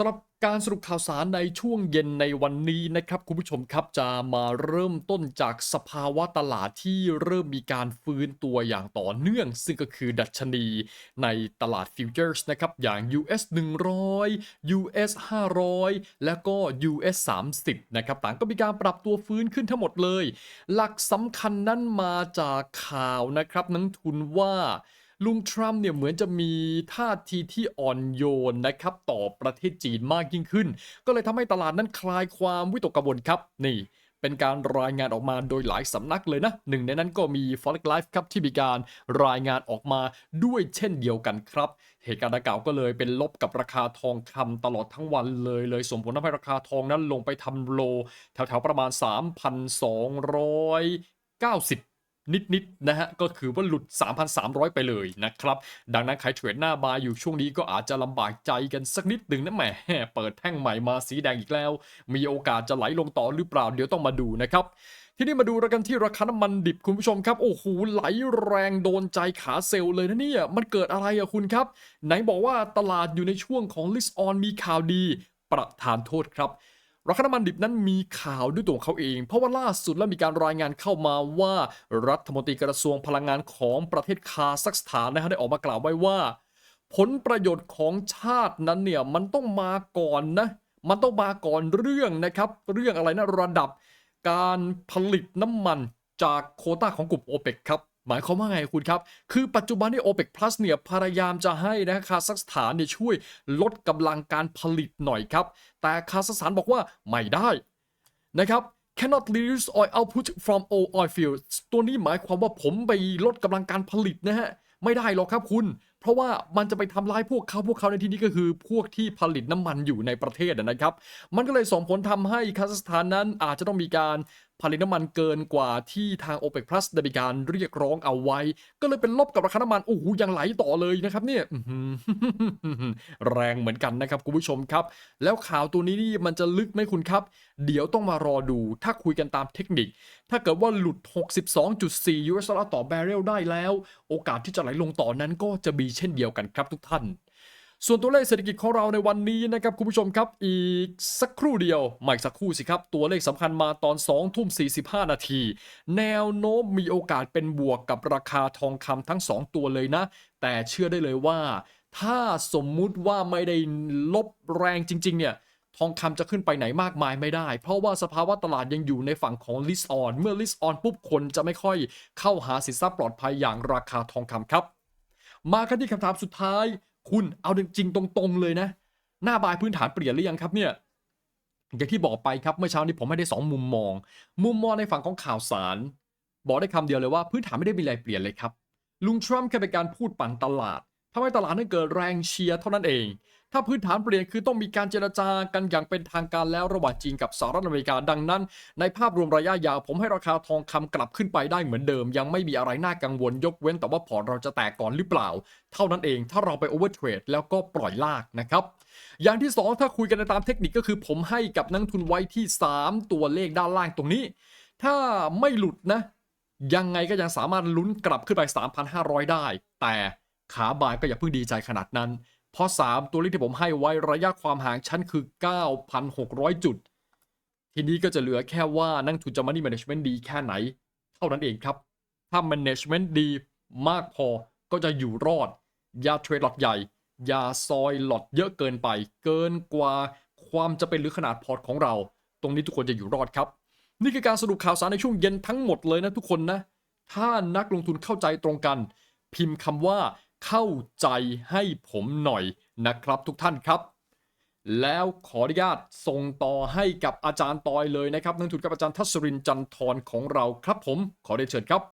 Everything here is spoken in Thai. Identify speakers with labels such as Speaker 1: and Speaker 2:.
Speaker 1: สำหรับการสรุปข่าวสารในช่วงเย็นในวันนี้นะครับคุณผู้ชมครับจะมาเริ่มต้นจากสภาวะตลาดที่เริ่มมีการฟื้นตัวอย่างต่อเนื่อง ซึ่งก็คือดัชนีในตลาดฟิวเจอร์สนะครับอย่าง US 100 US 500 แล้วก็ US 30นะครับต่างก็มีการปรับตัวฟื้นขึ้นทั้งหมดเลย หลักสำคัญนั้นมาจากข่าวนะครับนักทุนว่า ลุงทรัมป์เนี่ยเหมือนจะมีท่าทีที่อ่อนโยนนะครับต่อประเทศจีนมากยิ่งขึ้น ก็เลยทำให้ตลาดนั้นคลายความวิตกกังวลครับนี่เป็นการรายงานออกมาโดยหลายสำนักเลยนะหนึ่งในนั้นก็มี Forex Life ครับที่มีการรายงานออกมาด้วยเช่นเดียวกันครับ เหตุการณ์ดังกล่าวก็เลยเป็นลบกับราคาทองคำตลอดทั้งวันเลยเลยส่งผลทำให้ราคาทองนั้นลงไปทำโล แถวๆประมาณ 3,290 นิดๆนะฮะก็คือว่าหลุด 3,300 ไปเลยนะครับ ดังนั้นใครเทรดหน้าบายอยู่ช่วงนี้ก็อาจจะลำบากใจกันสักนิดหนึ่งนะแหมเปิดแท่งใหม่มาสีแดงอีกแล้ว มีโอกาสจะไหลลงต่อหรือเปล่าเดี๋ยวต้องมาดูนะครับทีนี้มาดูกันที่ราคาน้ำมันดิบคุณผู้ชมครับ โอ้โหไหลแรงโดนใจขาเซลล์เลยนะเนี่ยมันเกิดอะไรอะคุณครับ ไหนบอกว่าตลาดอยู่ในช่วงของ list on มีข่าวดี ประทานโทษครับ ราคาน้ำมันดิบนั้นมีข่าวด้วยตัวของเขาเอง เพราะว่าล่าสุดแล้วมีการรายงานเข้ามาว่า รัฐมนตรีกระทรวงพลังงานของประเทศคาซัคสถานนะฮะได้ออกมากล่าวไว้ว่า ผลประโยชน์ของชาตินั้นเนี่ยมันต้องมาก่อนนะมันต้องมาก่อนเรื่องนะครับเรื่องอะไรนะระดับการผลิตน้ำมันจากโคต้าของกลุ่มโอเปกครับ หมายความว่าไงคุณครับ คือปัจจุบันที่ OPEC Plus เนี่ยพยายามจะให้นะคาซัคสถานเนี่ยช่วยลดกำลังการผลิตหน่อยครับ แต่คาซัคสถานบอกว่าไม่ได้นะครับ cannot reduce oil output from all oil fields ตัวนี้หมายความว่าผมไปลดกำลังการผลิตนะฮะ ไม่ได้หรอกครับคุณ เพราะว่ามันจะไปทำร้ายพวกเขาพวกเขาในที่นี้ก็คือพวกที่ผลิตน้ำมันอยู่ในประเทศนะครับ มันก็เลยส่งผลทำให้คาซัคสถานนั้นอาจจะต้องมีการผลิตน้ำมันเกินกว่าที่ทาง OPEC Plus ได้มีการเรียกร้องเอาไว้ ก็เลยเป็นลบกับราคาน้ำมัน โอ้โหยังไหลต่อเลยนะครับเนี่ยแรงเหมือนกันนะครับคุณผู้ชมครับ แล้วข่าวตัวนี้นี่มันจะลึกไหมคุณครับ เดี๋ยวต้องมารอดูถ้าคุยกันตามเทคนิค ถ้าเกิดว่าหลุด 62.4 US ดอลลาร์ต่อแบเรลได้แล้ว โอกาสที่จะไหลลงต่อนั้นก็จะมีเช่นเดียวกันครับทุกท่าน ส่วนตัวเลขเศรษฐกิจของเราในวันนี้นะครับคุณผู้ชมครับ อีกสักครู่เดียวไม่สักครู่สิครับ ตัวเลขสำคัญมาตอน2ทุ่ม45 นาที แนวโน้มมีโอกาสเป็นบวกกับราคาทองคำทั้ง 2 ตัวเลยนะ แต่เชื่อได้เลยว่า ถ้าสมมุติว่าไม่ได้ลบแรงจริง ๆ เนี่ยทองคำจะขึ้นไปไหนมากมายไม่ได้ เพราะว่าสภาวะตลาดยังอยู่ในฝั่งของ list on เมื่อ list on ปุ๊บคนจะไม่ค่อยเข้าหาสินทรัพย์ปลอดภัยอย่างราคาทองคำครับ มากันที่คำถามสุดท้าย คุณเอาจริงตรงๆเลยนะ หน้าบายพื้นฐานเปลี่ยนหรือยังครับเนี่ยอย่างที่บอกไปครับเมื่อเช้านี้ผมให้ได้ 2 มุมมอง มุมมองในฝั่งของข่าวสาร บอกได้คำเดียวเลยว่าพื้นฐานไม่ได้มีอะไรเปลี่ยนเลยครับลุงทรัมป์แค่เป็นการพูดปั่นตลาดทำให้ตลาดนั้นเกิดแรงเชียร์เท่านั้นเอง ถ้าพื้นฐานเปลี่ยนคือต้องมีการเจรจากันอย่างเป็นทางการแล้วระหว่างจีนกับสหรัฐอเมริกาดังนั้น ในภาพรวมระยะยาวผมให้ราคาทองคำกลับขึ้นไปได้เหมือนเดิม ยังไม่มีอะไรน่ากังวลยกเว้นแต่ว่าพอร์ตเราจะแตกก่อนหรือเปล่า เท่านั้นเองถ้าเราไปโอเวอร์เทรดแล้วก็ปล่อยลากนะครับอย่างที่ 2 ถ้าคุยกันในตามเทคนิคก็คือ ผมให้กับนักทุนไว้ที่ 3 ตัวเลขด้านล่างตรงนี้ ถ้าไม่หลุดนะ ยังไงก็ยังสามารถลุ้นกลับขึ้นไป 3,500 ได้ แต่ขาบายก็อย่าเพิ่งดีใจขนาดนั้น เพราะ 3 ตัวเลขที่ผมให้ไว้ระยะความห่างชั้นคือ 9,600 จุด ทีนี้ก็จะเหลือแค่ว่านักทุนจะ money management ดีแค่ไหน เท่านั้นเองครับ ถ้า management ดีมากพอก็จะอยู่รอด อย่าเทรดหลอดใหญ่ อย่าซอยหลอดเยอะเกินไป เกินกว่าความจะเป็นหรือขนาดพอร์ตของเรา ตรงนี้ทุกคนจะอยู่รอดครับ นี่คือการสรุปข่าวสารในช่วงเย็นทั้งหมดเลยนะทุกคนนะ ถ้านักลงทุนเข้าใจตรงกัน พิมพ์คำว่า เข้าใจให้ผมหน่อยนะครับทุกท่านครับ แล้วขออนุญาตส่งต่อให้กับอาจารย์ตอยเลยนะครับนักทุนกับอาจารย์ทัศรินจันทร์ของเราครับผมขอได้เชิญครับ